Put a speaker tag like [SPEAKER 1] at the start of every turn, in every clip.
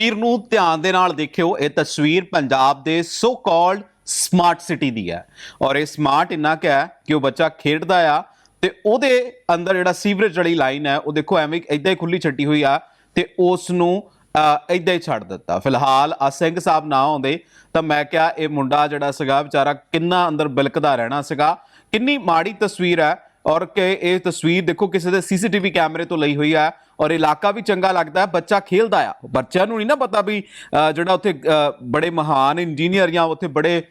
[SPEAKER 1] ਤਸਵੀਰ ਨੂੰ ਧਿਆਨ ਦੇ ਨਾਲ ਦੇਖਿਓ, ਇਹ ਤਸਵੀਰ ਪੰਜਾਬ ਦੇ ਸੋ ਕਾਲਡ ਸਮਾਰਟ ਸਿਟੀ ਦੀ ਹੈ। ਔਰ ਇਹ ਸਮਾਰਟ ਇੰਨਾ ਕੁ ਹੈ ਕਿ ਉਹ ਬੱਚਾ ਖੇਡਦਾ ਆ ਤੇ ਉਹਦੇ ਅੰਦਰ ਜਿਹੜਾ ਸੀਵਰੇਜ ਵਾਲੀ ਲਾਈਨ ਹੈ, ਉਹ ਦੇਖੋ ਐਵੇਂ ਇਦਾਂ ਹੀ ਖੁੱਲੀ ਛੱਡੀ ਹੋਈ ਆ ਤੇ ਉਸ ਨੂੰ ਇਦਾਂ ਹੀ ਛੱਡ ਦਿੱਤਾ। ਫਿਲਹਾਲ ਆ ਸਿੰਘ ਸਾਹਿਬ ਨਾ ਆਉਂਦੇ, ਤਾਂ ਮੈਂ ਕਿਹਾ ਇਹ ਮੁੰਡਾ ਜਿਹੜਾ ਸੀਗਾ, ਵਿਚਾਰਾ ਕਿੰਨਾ ਅੰਦਰ ਬਿਲਕਦਾ ਰਹਿਣਾ ਸੀਗਾ। ਕਿੰਨੀ ਮਾੜੀ ਤਸਵੀਰ ਹੈ। ਔਰ ਕਿ ਇਹ ਤਸਵੀਰ ਦੇਖੋ ਕਿਸੇ ਦੇ ਸੀਸੀਟੀਵੀ ਕੈਮਰੇ ਤੋਂ ਲਈ ਹੋਈ ਹੈ ਔਰ ਇਲਾਕਾ ਵੀ ਚੰਗਾ ਲੱਗਦਾ ਹੈ, ਬੱਚਾ ਖੇਲਦਾ ਆ। ਬੱਚਿਆਂ ਨੂੰ ਨਹੀਂ ਨਾ ਪਤਾ ਵੀ ਜਿਹੜਾ ਉੱਥੇ ਬੜੇ ਮਹਾਨ ਇੰਜੀਨੀਅਰ ਜਾਂ ਉੱਥੇ ਬੜੇ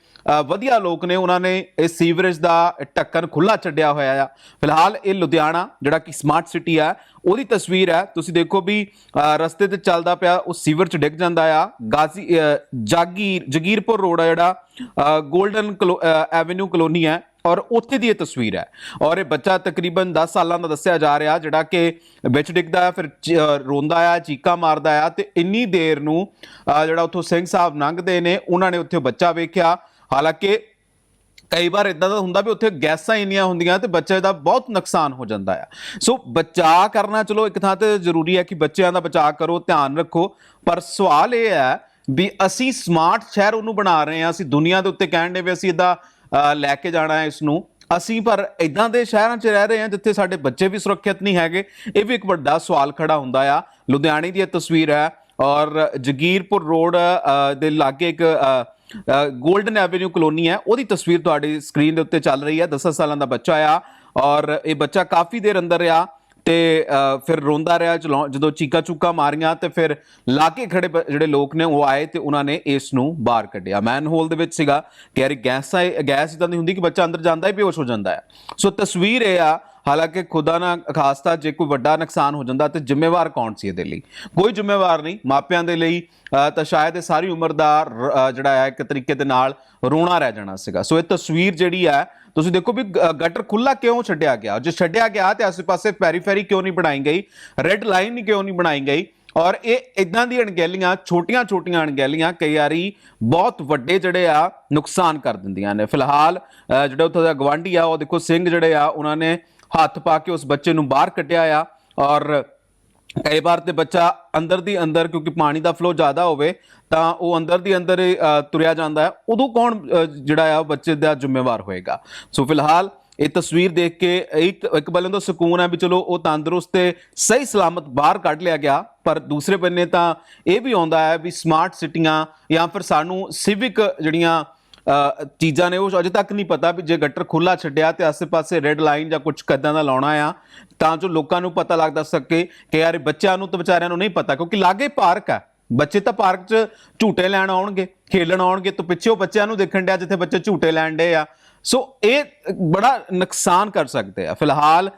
[SPEAKER 1] ਵਧੀਆ ਲੋਕ ਨੇ, ਉਹਨਾਂ ਨੇ ਇਹ ਸੀਵਰੇਜ ਦਾ ਢੱਕਣ ਖੁੱਲਾ ਛੱਡਿਆ ਹੋਇਆ ਆ। ਫਿਲਹਾਲ ਇਹ ਲੁਧਿਆਣਾ, ਜਿਹੜਾ ਕਿ ਸਮਾਰਟ ਸਿਟੀ ਆ, ਉਹਦੀ ਤਸਵੀਰ ਹੈ। ਤੁਸੀਂ ਦੇਖੋ ਵੀ ਰਸਤੇ ਤੇ ਚੱਲਦਾ ਪਿਆ, ਉਹ ਸੀਵਰ ਚ ਡਿੱਗ ਜਾਂਦਾ ਆ। ਗਾਜ਼ੀ ਜਾਗੀਰ ਜਗੀਰਪੁਰ ਰੋਡ ਆ ਜਿਹੜਾ 골ਡਨ ਐਵੇਨਿਊ ਕਲੋਨੀ ਹੈ। ਔਰ ਉੱਥੇ ਦੀ ਇਹ ਤਸਵੀਰ ਹੈ। ਔਰ ਇਹ ਬੱਚਾ ਤਕਰੀਬਨ 10 ਸਾਲਾਂ ਦਾ ਦੱਸਿਆ ਜਾ ਰਿਹਾ, ਜਿਹੜਾ ਕਿ ਵਿੱਚ ਡਿੱਗਦਾ ਹੈ, ਫਿਰ ਰੋਂਦਾ ਆ ਚੀਕਾ ਮਾਰਦਾ ਆ ਤੇ ਇੰਨੀ ਦੇਰ ਨੂੰ ਜਿਹੜਾ ਉੱਥੋਂ ਸਿੰਘ ਸਾਹਿਬ ਲੰਘਦੇ ਨੇ, ਉਹਨਾਂ ਨੇ ਉੱਥੇ ਬੱਚਾ ਵੇਖਿਆ। ਹਾਲਾਂਕਿ ਕਈ ਵਾਰ ਇਦਾਂ ਦਾ ਹੁੰਦਾ ਵੀ ਉੱਥੇ ਗੈਸਾਂ ਇੰਨੀਆਂ ਹੁੰਦੀਆਂ ਤੇ ਬੱਚੇ ਦਾ ਬਹੁਤ ਨੁਕਸਾਨ ਹੋ ਜਾਂਦਾ ਆ। ਸੋ ਬਚਾਅ ਕਰਨਾ ਚਲੋ ਇੱਕ ਥਾਂ ਤੇ ਜ਼ਰੂਰੀ ਹੈ ਕਿ ਬੱਚਿਆਂ ਦਾ ਬਚਾਅ ਕਰੋ, ਧਿਆਨ ਰੱਖੋ। ਪਰ ਸਵਾਲ ਇਹ ਹੈ ਵੀ ਅਸੀਂ ਸਮਾਰਟ ਸ਼ਹਿਰ ਉਹਨੂੰ ਬਣਾ ਰਹੇ ਹਾਂ, ਅਸੀਂ ਦੁਨੀਆ ਦੇ ਉੱਤੇ ਕਹਿਣ ਦੇ ਵੀ ਅਸੀਂ ਇਦਾਂ ਲੈ ਕੇ ਜਾਣਾ ਹੈ ਇਸ ਨੂੰ। ਅਸੀਂ ਪਰ ਇਦਾਂ ਦੇ ਸ਼ਹਿਰਾਂ 'ਚ ਰਹਿ ਰਹੇ ਹਾਂ ਜਿੱਥੇ ਸਾਡੇ ਬੱਚੇ ਵੀ ਸੁਰੱਖਿਅਤ ਨਹੀਂ ਹੈਗੇ। ਇਹ ਵੀ ਇੱਕ ਵੱਡਾ ਸਵਾਲ ਖੜਾ ਹੁੰਦਾ ਆ। ਲੁਧਿਆਣੇ ਦੀ ਇਹ ਤਸਵੀਰ ਹੈ ਔਰ ਜਗੀਰਪੁਰ ਰੋਡ ਦੇ ਲਾਗੇ ਇੱਕ ਗੋਲਡਨ ਐਵੇਨਿਊ ਕਲੋਨੀ ਹੈ। ਉਹਦੀ ਤਸਵੀਰ ਤੁਹਾਡੀ ਸਕਰੀਨ ਦੇ ਉੱਤੇ ਚੱਲ ਰਹੀ ਹੈ। 10 ਸਾਲਾਂ ਦਾ ਬੱਚਾ ਆ ਔਰ ਇਹ ਬੱਚਾ ਕਾਫੀ ਦੇਰ ਅੰਦਰ ਰਿਹਾ। ਤੇ ਫਿਰ ਰੋਂਦਾ ਰਿਹਾ, ਚਲਾਉ- ਜਦੋਂ ਚੀਕਾ ਚੂਕਾ ਮਾਰੀਆਂ ਤੇ ਫਿਰ ਲਾਗੇ ਖੜੇ ਬ- ਜਿਹੜੇ ਲੋਕ ਨੇ ਉਹ ਆਏ ਤੇ ਉਹਨਾਂ ਨੇ ਇਸ ਨੂੰ ਬਾਹਰ ਕੱਢਿਆ। ਮੈਨ ਹੋਲ ਦੇ ਵਿੱਚ ਸੀਗਾ ਕਿ ਯਾਰ ਗੈਸ ਗੈਸ ਇਦਾਂ ਦੀ ਹੁੰਦੀ ਕਿ ਬੱਚਾ ਅੰਦਰ ਜਾਂਦਾ ਹੀ, ਬੇਹੋਸ਼ ਹੋ ਜਾਂਦਾ ਹੈ। ਸੋ ਤਸਵੀਰ ਇਹ ਆ ਹਾਲਾਂਕਿ ਖੁਦਾ ਨਾ ਖਾਸਤਾ ਜੇ ਕੋਈ ਵੱਡਾ ਨੁਕਸਾਨ ਹੋ ਜਾਂਦਾ ਤੇ ਜ਼ਿੰਮੇਵਾਰ ਕੌਣ ਸੀ ਇਹਦੇ ਲਈ? ਕੋਈ ਜ਼ਿੰਮੇਵਾਰ ਨਹੀਂ, ਮਾਪਿਆਂ ਦੇ ਲਈ ਤਾਂ ਸ਼ਾਇਦ ਇਹ ਸਾਰੀ ਉਮਰ ਦਾ ਰ- ਜਿਹੜਾ ਹੈ, ਇੱਕ ਤਰੀਕੇ ਦੇ ਨਾਲ ਰੋਣਾ ਰਹਿ ਜਾਣਾ ਸੀਗਾ। ਸੋ ਇਹ ਤਸਵੀਰ ਜਿਹੜੀ ਹੈ, ਤੁਸੀਂ ਦੇਖੋ ਵੀ ਗ- ਗਟਰ ਖੁੱਲਾ ਕਿਉਂ ਛੱਡਿਆ ਗਿਆ? ਜੇ ਛੱਡਿਆ ਗਿਆ ਤੇ ਆਸ-ਪਾਸੇ ਪੈਰੀਫੈਰੀ ਕਿਉਂ ਨਹੀਂ ਬਣਾਈ ਗਈ? ਰੈੱਡ ਲਾਈਨ ਕਿਉਂ ਨਹੀਂ ਬਣਾਈ ਗਈ? ਔਰ ਇਹ ਇਦਾਂ ਦੀ ਅਣਗਹਿਲੀਆਂ, ਛੋਟੀਆਂ-ਛੋਟੀਆਂ ਅਣਗਹਿਲੀਆਂ ਕਈ ਵਾਰੀ ਬਹੁਤ ਵੱਡੇ ਜਿਹੜੇ ਆ, ਨੁਕਸਾਨ ਕਰ ਦਿੰਦੀਆਂ ਨੇ। ਫਿਲਹਾਲ ਜਿਹੜਾ ਉੱਥੇ ਦਾ ਗਵਾਂਢੀ ਆ, ਉਹ ਦੇਖੋ ਸਿੰਘ ਜਿਹੜੇ ਆ, ਉਹਨਾਂ ਨੇ ਹੱਥ ਪਾ ਕੇ ਉਸ ਬੱਚੇ ਨੂੰ ਬਾਹਰ ਕੱਢਿਆ ਆ ਔਰ ਕਈ ਵਾਰ ਤੇ ਬੱਚਾ ਅੰਦਰ ਦੀ ਅੰਦਰ ਕਿਉਂਕਿ ਪਾਣੀ ਦਾ ਫਲੋ ਜ਼ਿਆਦਾ ਹੋਵੇ ਤਾਂ ਉਹ ਅੰਦਰ ਦੀ ਅੰਦਰ ਤੁਰਿਆ ਜਾਂਦਾ ਹੈ। ਉਦੋਂ ਕੌਣ ਜਿਹੜਾ ਆ ਉਹ ਬੱਚੇ ਦਾ ਜ਼ਿੰਮੇਵਾਰ ਹੋਏਗਾ? ਸੋ ਫਿਲਹਾਲ ਇਹ ਤਸਵੀਰ ਦੇਖ ਕੇ ਇੱਕ ਇੱਕ ਬੰਦੇ ਤੋਂ ਸਕੂਨ ਹੈ ਵੀ ਚਲੋ ਉਹ ਤੰਦਰੁਸਤ ਤੇ ਸਹੀ ਸਲਾਮਤ ਬਾਹਰ ਕੱਢ ਲਿਆ ਗਿਆ, ਪਰ ਦੂਸਰੇ ਬੰਨੇ ਤਾਂ ਇਹ ਵੀ ਆਉਂਦਾ ਹੈ ਵੀ ਸਮਾਰਟ ਸਿਟੀਆਂ ਜਾਂ ਫਿਰ ਸਾਨੂੰ ਸਿਵਿਕ ਜਿਹੜੀਆਂ ਚੀਜ਼ਾਂ ਨੇ ਉਹ ਅਜੇ ਤੱਕ ਨਹੀਂ ਪਤਾ ਵੀ ਜੇ ਗਟਰ ਖੁੱਲਾ ਛੱਡਿਆ ਤੇ ਆਸੇ-ਪਾਸੇ ਰੈੱਡ ਲਾਈਨ ਜਾਂ ਕੁਝ ਕਦਾਂ ਦਾ ਲਾਉਣਾ ਆ, ਤਾਂ ਜੋ ਲੋਕਾਂ ਨੂੰ ਪਤਾ ਲੱਗਦਾ ਸਕੇ ਕਿ ਯਾਰ ਬੱਚਿਆਂ ਨੂੰ ਤੇ ਵਿਚਾਰਿਆਂ ਨੂੰ ਨਹੀਂ ਪਤਾ, ਕਿਉਂਕਿ ਲਾਗੇ ਪਾਰਕ ਆ। ਬੱਚੇ ਤਾਂ ਪਾਰਕ 'ਚ ਝੂਟੇ ਲੈਣ ਆਉਣਗੇ, ਖੇਲਣ ਆਉਣਗੇ, ਤਾਂ ਪਿੱਛੇ ਉਹ ਬੱਚਿਆਂ ਨੂੰ ਦੇਖਣ ਡਿਆ ਜਿੱਥੇ ਬੱਚੇ ਝੂਟੇ ਲੈਣ ਡੇ ਆ। ਸੋ ਇਹ ਬੜਾ ਨੁਕਸਾਨ ਕਰ ਸਕਦੇ ਆ। ਫਿਲਹਾਲ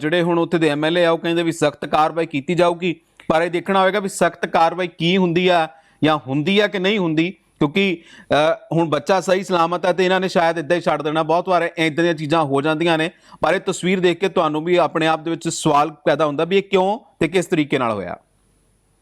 [SPEAKER 1] ਜਿਹੜੇ ਹੁਣ ਉੱਥੇ ਦੇ ਐਮਐਲਏ ਆ, ਉਹ ਕਹਿੰਦੇ ਵੀ ਸਖਤ ਕਾਰਵਾਈ ਕੀਤੀ ਜਾਊਗੀ, ਪਰ ਇਹ ਦੇਖਣਾ ਹੋਵੇਗਾ ਵੀ ਸਖਤ ਕਾਰਵਾਈ ਕੀ ਹੁੰਦੀ ਆ ਜਾਂ ਹੁੰਦੀ ਆ ਕਿ ਨਹੀਂ ਹੁੰਦੀ। ਕਿਉਂਕਿ ਹੁਣ ਬੱਚਾ ਸਹੀ ਸਲਾਮਤ ਹੈ ਤੇ ਇਹਨਾਂ ਨੇ ਸ਼ਾਇਦ ਇਦਾਂ ਹੀ ਛੱਡ ਦੇਣਾ। ਬਹੁਤ ਵਾਰ ਇਦਾਂ ਦੀਆਂ ਚੀਜ਼ਾਂ ਹੋ ਜਾਂਦੀਆਂ ਨੇ। ਪਰ ਇਹ ਤਸਵੀਰ ਦੇਖ ਕੇ ਤੁਹਾਨੂੰ ਵੀ ਆਪਣੇ ਆਪ ਦੇ ਵਿੱਚ ਸਵਾਲ ਪੈਦਾ ਹੁੰਦਾ ਵੀ ਇਹ ਕਿਉਂ ਤੇ ਕਿਸ ਤਰੀਕੇ ਨਾਲ ਹੋਇਆ।